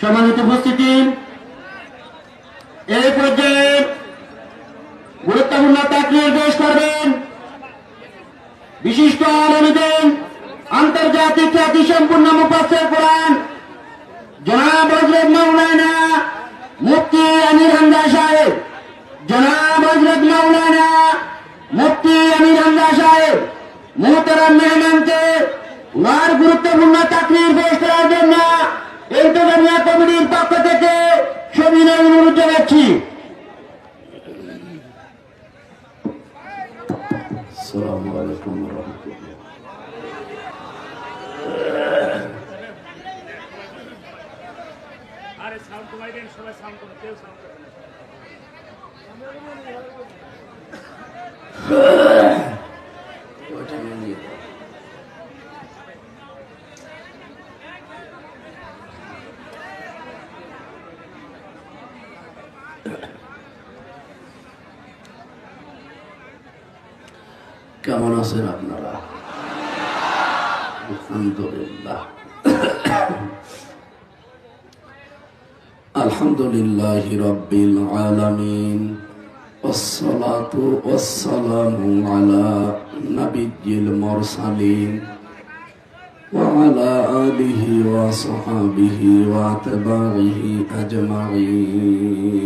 সম্মানিত উপস্থিতি। এই পর্যায়ে গুরুত্বপূর্ণ তাকরির পেশ করবেন বিশিষ্ট আলমীদের আন্তর্জাতিক খ্যাতি সম্পূর্ণ মুফাসসির কোরআন জনাব হজরত মাওলানা মুফতি আমির হামদা সাহেব। জনাব হজরত মাওলানা মুফতি আমির হামদা সাহেব। মোহতারাম মেহমানকে গুরুত্বপূর্ণ চাকরির পেশ করার জন্য ইন্তজামিয়া কমিটির পক্ষ থেকে সবিনয় অনুরোধ জানাচ্ছি। আসসালামু আলাইকুম রহমতুল্লাহ। আরে সাউন্ড কমাই কেমন আছেন আপনারা আলহামদুলিল্লাহ আলহামদুলিল্লাহ রব্বিল আলামিন والصلاة والسلام على نبي المرسلين وعلى آله وصحابه واتباعه أجمعين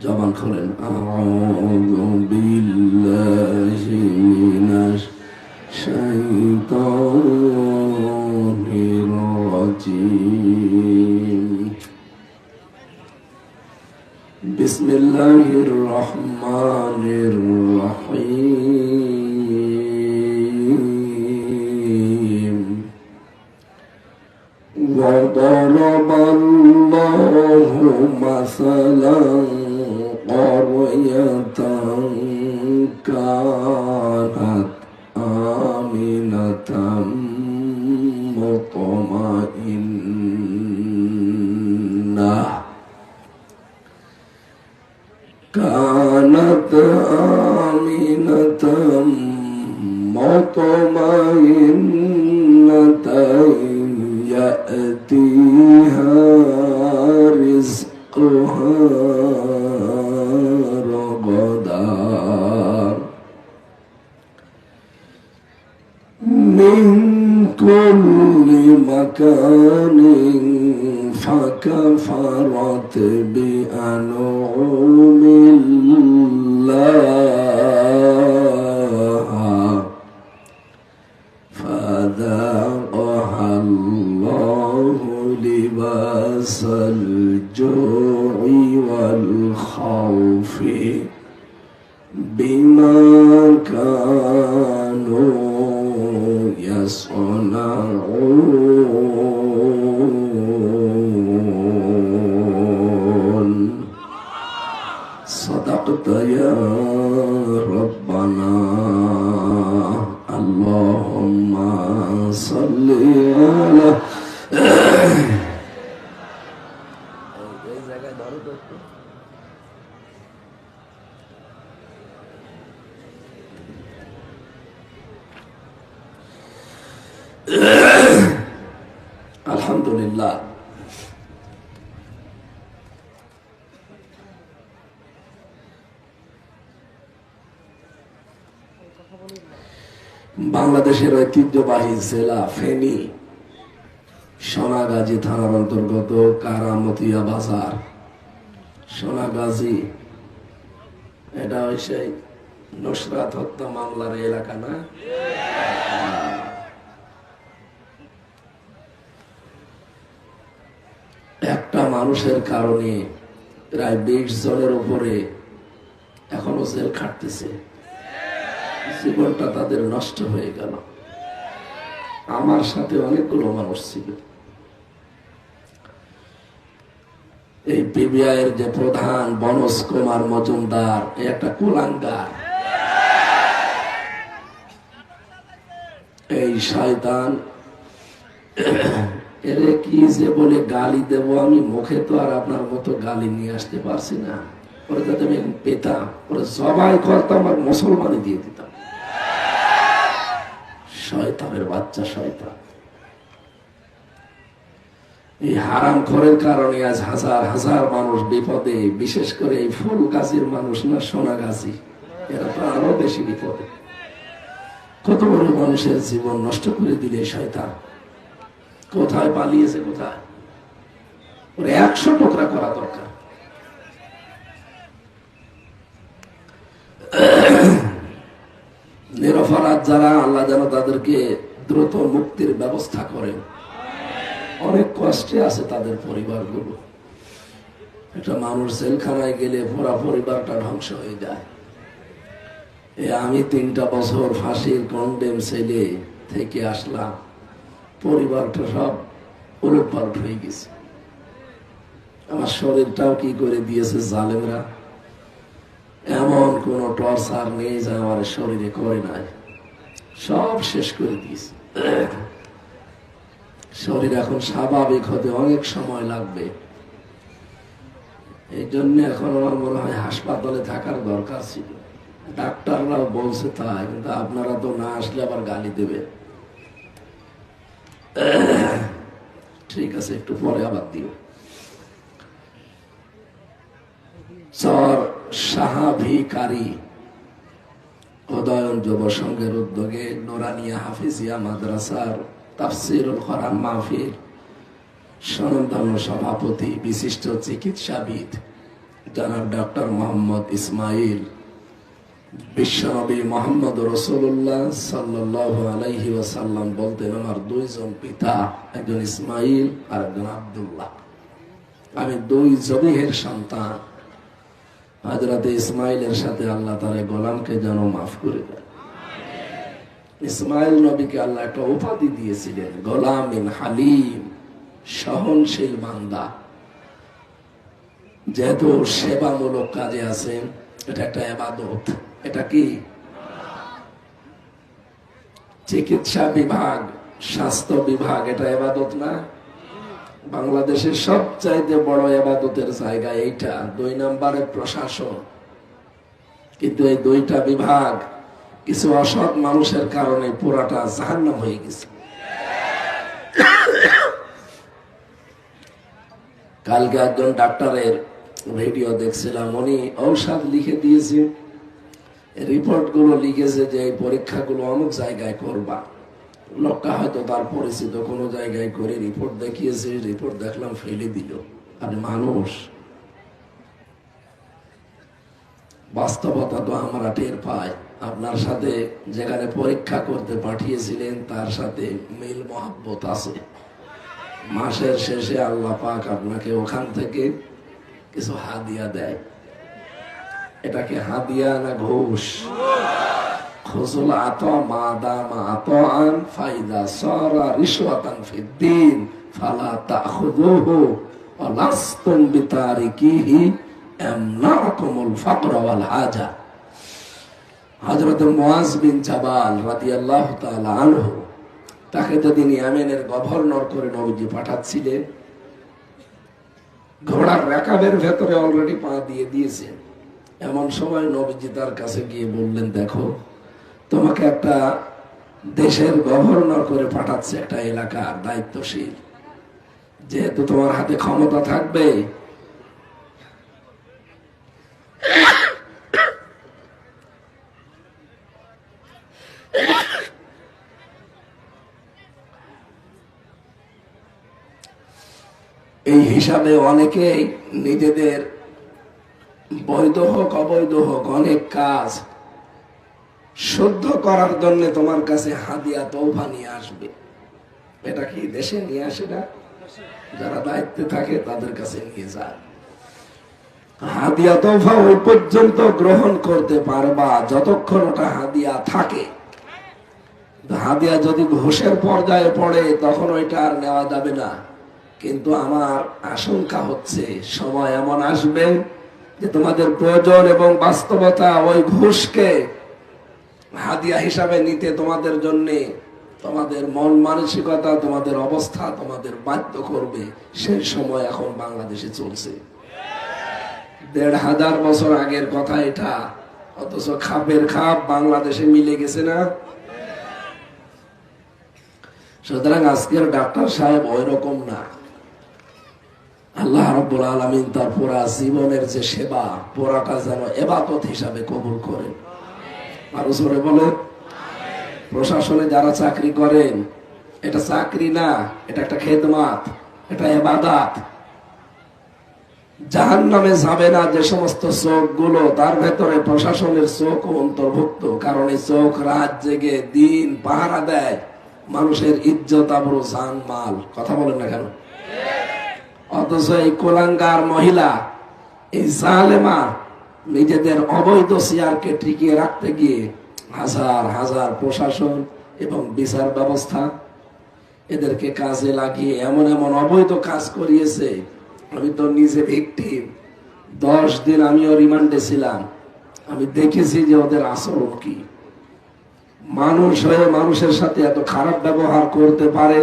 জবান খোলেন বিসমিল্লাহির রহমানির মিনাশ كانت آمنة مطمئنة يأتيها رزقها رغدا من كل مكان فكفرت بأنعم الله فذاقها الله لباس الجوع والخوف بما كانوا يصنعون. صدقت يا ربنا اللهم صل على বাংলাদেশের ঐতিহ্যবাহী জেলা ফেনী, সোনাগাজী থানার অন্তর্গত কারামতিয়া বাজার। সোনাগাজী, এটা সেই নসরাত হত্যা মামলার এলাকা না? একটা মানুষের কারণে প্রায় বিশ জনের উপরে এখনও জেল খাটতেছে। জীবনটা তাদের নষ্ট হয়ে গেল। আমার সাথে অনেকগুলো মানুষ ছিল। এই পিবিআইয়ের যে প্রধান বনস কুমার মজুমদার একটা কুলাঙ্গার। এই শয়তান, এরে কি যে বলে গালি দেব আমি, মুখে তো আর আপনার মতো গালি নিয়ে আসতে পারছি না। ওরা যাতে আমি পেতাম ওরা সবাই করতাম আর মুসলমানই দিয়ে দিতাম। শয়তানের বাচ্চা শয়তান। এই হারাম খরের কারণে আজ হাজার হাজার মানুষ বিপদে, বিশেষ করে এই ফুল গাছের মানুষ না, সোনা গাছি। এরা তো আরও বেশি বিপদে। কত বড় মানুষের জীবন নষ্ট করে দিলে শয়তান। কোথায় পালিয়েছে কোথায়? ওর একশো টুকরা করা দরকার। নিরপরাধ যারা, আল্লাহ যেন তাদেরকে দ্রুত মুক্তির ব্যবস্থা করেন। অনেক কষ্টে আছে তাদের পরিবারগুলো। একটা মানুষ জেলখানায় গেলে পুরা পরিবারটা ধ্বংস হয়ে যায়। এ আমি তিনটা বছর ফাঁসির কন্ডেম ছেলে থেকে আসলাম। পরিবারটা সব উলট পালট হয়ে গেছে। আমার শরীরটাও কি করে দিয়েছে জালেমরা? এমন কোন টর্চার নেই যা আমার শরীরে করে নাই। সব শেষ করে দিয়েছে। শরীর এখন স্বাভাবিক হতে অনেক সময় লাগবে। এই জন্য এখন আমার মনে হয় হাসপাতালে থাকার দরকার ছিল। ডাক্তাররাও বলছে তাই, কিন্তু আপনারা তো না আসলে আবার গালি দেবে। ঠিক আছে, একটু পরে আবার দিও। সাহাভিকারী উদয়ন যুব সংঘের উদ্যোগে নোরানিয়া হাফিজিয়া মাদ্রাসার তাফসিরুল কোরআন মাহফিল। স্বনামধন্য সভাপতি, বিশিষ্ট চিকিৎসাবিদ, জনাব ডক্টর মোহাম্মদ ইসমাইল। বিশ্বনবী মোহাম্মদ রসুল্লাহ সাল্লাহ আলাইহি ওয়াসাল্লাম বলতেন, আমার দুইজন পিতা, একজন ইসমাইল আর একজন আব্দুল্লাহ। আমি দুই জবিহের সন্তান হাজরাতে ইসমাইলের সাথে আল্লাহ তার গোলামকে যেন মাফ করে দেয় ইসমাইল নবীকে আল্লাহ একটা উপাধি দিয়েছিলেন গোলামিন হালিম, সহনশীল বান্দা। যেহেতু সেবামূলক কাজে আছেন এটা একটা এবাদত এটা কি? চিকিৎসা বিভাগ, স্বাস্থ্য বিভাগ, এটা এবাদত না? বাংলাদেশের সবচাইতে বড় এবাদতের জায়গা এইটা, দুই নম্বরে প্রশাসন। কিন্তু এই দুইটা বিভাগ কিছু অসৎ মানুষের কারণে পুরাটা জাহান্নাম হয়ে গেছে। কালকে একজন ডাক্তারের ভিডিও দেখছিলাম, উনি ঔষধ লিখে দিয়েছে। রিপোর্টগুলো লিখেছে যে এই পরীক্ষাগুলো অনেক জায়গায় করবা। লোকটা হয়তো তার পরিচিত কোনো জায়গায় করে রিপোর্ট দেখিয়েছে রিপোর্ট দেখলাম ফেলে দিল। আর মানুষ বাস্তবতা তো আমরা টের পাই। আপনার সাথে যেখানে পরীক্ষা করতে পাঠিয়েছিলেন, তার সাথে মিল মহাব্বত আছে। মাসের শেষে আল্লাহ পাক আপনাকে ওখান থেকে কিছু হাদিয়া দেয়। এটাকে হাদিয়া না ঘুষ? আত মা দামা আত আন ফাইদা সরা ফিদ্দিন ফালা হাজা বিন জাবাল তাকে যদি ইয়ামেনের গভর্নর করে নবীজি পাঠাচ্ছিলেন, ঘোড়ার রেকাবের ভেতরে অলরেডি পা দিয়ে দিয়েছেন। এমন সময় নবীজি তার কাছে গিয়ে বললেন, দেখো তোমাকে একটা দেশের গভর্নর করে পাঠাচ্ছে, একটা এলাকার দায়িত্বশীল। যেহেতু তোমার হাতে ক্ষমতা থাকবে, এই হিসাবে অনেকেই নিজেদের বৈধ হোক, অবৈধ হোক, অনেক কাজ শুদ্ধ করার জন্য তোমার কাছে হাদিয়া তৌফা নিয়ে আসবে। এটা কি দেশে নিয়ে আসে না? যারা দায়িত্বে থাকে তাদের কাছে নিয়ে যায়। হাদিয়া তৌফা ওই পর্যন্ত গ্রহণ করতে পারবা যতক্ষণ ওটা হাদিয়া থাকে। হাদিয়া যদি ঘোষের পর্যায়ে পড়ে, তখন ওইটা আর নেওয়া যাবে না। কিন্তু আমার আশঙ্কা হচ্ছে, সময় এমন আসবে যে তোমাদের প্রয়োজন এবং বাস্তবতা ওই ঘুষকে হাদিয়া হিসাবে নিতে তোমাদের জন্য তোমাদের মন মানসিকতা, তোমাদের অবস্থা, তোমাদের বাধ্য করবে, সেই সময় এখন বাংলাদেশে চলছে। দেড় হাজার বছর আগের কথা এটা, অথচ খাপের খাপ বাংলাদেশে মিলে গেছে না? সুতরাং আজকের ডাক্তার সাহেব ওই রকম না। আল্লাহ রব্বুল আলমিন তার পুরা জীবনের যে সেবা, পুরাটা যেন এবাকত হিসাবে কবুল করেন। আরও জোরে বলে। প্রশাসনে যারা চাকরি করেন, এটা চাকরি না, এটা একটা খেদমাত, এটা এবাদাত। জাহান নামে যাবে না যে সমস্ত চোখগুলো তার ভেতরে প্রশাসনের চোখ অন্তর্ভুক্ত, কারণ এই চোখ রাত জেগে, দিন পাহারা দেয়। মানুষের ইজ্জত, আবরু জান মাল কথা বলেন না কেন? অথচ এই কোলাঙ্গার মহিলা, এই জালেমা নিজেদের অবৈধ চেয়ারকে টিকিয়ে রাখতে গিয়ে হাজার হাজার প্রশাসন এবং বিচার ব্যবস্থা এদেরকে কাজে লাগিয়ে এমন এমন অবৈধ কাজ করিয়েছে। আমি তো নিজে ভিকটিম দশ দিন আমিও রিমান্ডে ছিলাম। আমি দেখেছি যে ওদের আচরণ কি। মানুষ হয়ে মানুষের সাথে এত খারাপ ব্যবহার করতে পারে,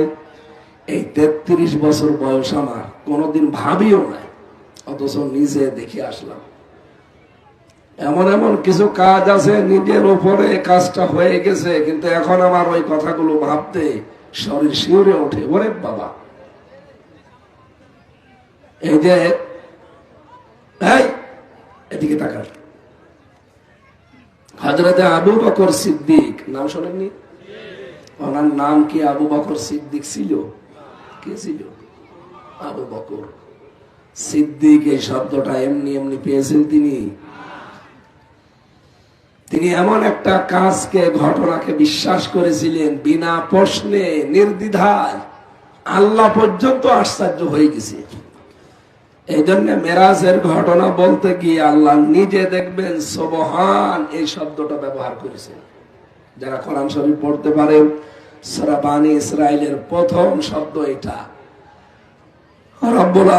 এই তেত্রিশ বছর বয়স আমার। কোনোদিন ভাবিও নাই, অথচ নিজে দেখে আসলাম। এমন এমন কিছু কাজ আছে, নিজের উপরে কাজটা হয়ে গেছে, কিন্তু এখন আমার ওই কথাগুলো ভাবতে শরীর শিউরে ওঠে। ওরে বাবা। এই যে এদিকে তাকান। হজরতে আবু বকর সিদ্দিক, নাম শোনেননি? ওনার নাম কি আবু বকর সিদ্দিক ছিল? কে ছিল? আবু বকর সিদ্দিক, এই শব্দটা এমনি এমনি পেয়েছেন তিনি। তিনি এমন একটা কাজকে, ঘটনাকে বিশ্বাস করেছিলেন বিনা প্রশ্নে, নির্দ্বিধায়। আল্লাহ পর্যন্ত আশ্চর্য হয়ে গেছে। এই জন্য মেরাজের ঘটনা বলতে গিয়ে আল্লাহ নিজে দেখবেন সোবহান এই শব্দটা ব্যবহার করেছে যারা কোরআন শরীফ পড়তে পারেন সরাবানি ইসরায়েলের প্রথম শব্দ এটা। রব্বুল